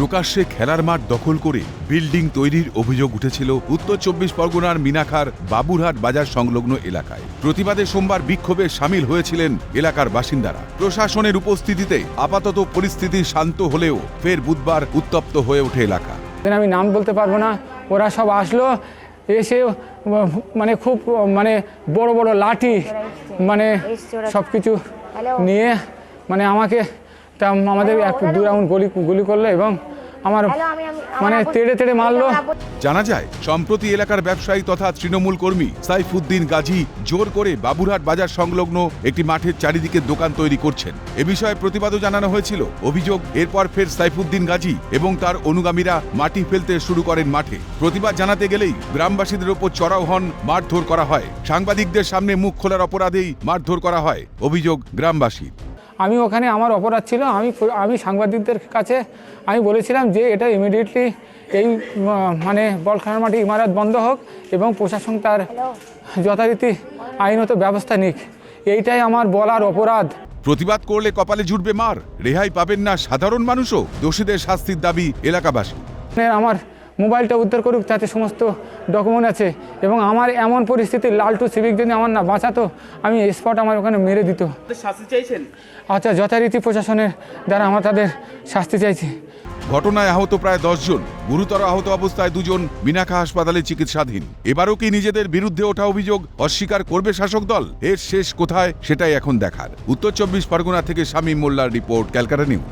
প্রকাশ্যে খেলার মাঠ দখল করে বিল্ডিং তৈরির অভিযোগ উঠেছিল উত্তর চব্বিশ পরগনার মিনাখার বাবুরহাট বাজার সংলগ্ন এলাকায়। প্রতিবাদে সোমবার বিক্ষোভে সামিল হয়েছিলেন এলাকার বাসিন্দারা। প্রশাসনের উপস্থিতিতে আপাতত পরিস্থিতি শান্ত হলেও ফের বুধবার উত্তপ্ত হয়ে ওঠে এলাকা। আমি নাম বলতে পারব না ওরা সব আসলো এসে মানে খুব মানে বড় বড় লাঠি মানে সব। কিছু নিয়ে মানে আমাকে তা আমাদের এক দু রাউন্ড গুলি গুলি করল এবং আমার মানে তেড়ে তেড়ে মারলো। জানা যায় সম্প্রতি এলাকার ব্যবসায়ী তথা তৃণমূল কর্মী সাইফুদ্দিন গাজী জোর করে বাবুরহাট বাজার সংলগ্ন একটি মাঠের চারিদিকে দোকান তৈরি করছেন। এ বিষয়ে প্রতিবাদও জানানো হয়েছিল। অভিযোগ এরপর ফের সাইফুদ্দিন গাজী এবং তার অনুগামীরা মাটি ফেলতে শুরু করেন মাঠে। প্রতিবাদ জানাতে গেলেই গ্রামবাসীদের ওপর চড়াও হন মারধর করা হয়। সাংবাদিকদের সামনে মুখ খোলার অপরাধেই মারধর করা হয় অভিযোগ গ্রামবাসীর। আমি ওখানে আমার অপরাধ ছিল। আমি আমি সাংবাদিকদের কাছে আমি বলেছিলাম যে এটা ইমিডিয়েটলি এই মানে বলখানার মাটি ইমারত বন্ধ হোক এবং প্রশাসন তার যথারীতি আইনত ব্যবস্থা নিক। এইটাই আমার বলার অপরাধ। প্রতিবাদ করলে কপালে জুটবে মার। রেহাই পাবেন না সাধারণ মানুষও। দোষীদের শাস্তির দাবি এলাকাবাসী। আমার মোবাইলটা উদ্ধার করুক তাতে সমস্ত ডকুমেন্ট আছে এবং আমার এমন পরিস্থিতি লালটু সিভিক যদি আমার না বাঁচাতো আমি স্পট আমার ওখানে মেরে দিত। শাস্তি চাইছেন? আচ্ছা যথারীতি প্রশাসনের দ্বারা আমার তাদের শাস্তি চাইছি। ঘটনায় আহত প্রায় জন গুরুতর আহত অবস্থায় দুজন মিনাখা হাসপাতালে চিকিৎসাধীন। এবারও কি নিজেদের বিরুদ্ধে ওঠা অভিযোগ অস্বীকার করবে শাসক দল? এর শেষ কোথায় সেটাই এখন দেখার। উত্তর চব্বিশ পরগনা থেকে শামীম মোল্লার রিপোর্ট ক্যালকাটা নিউজ।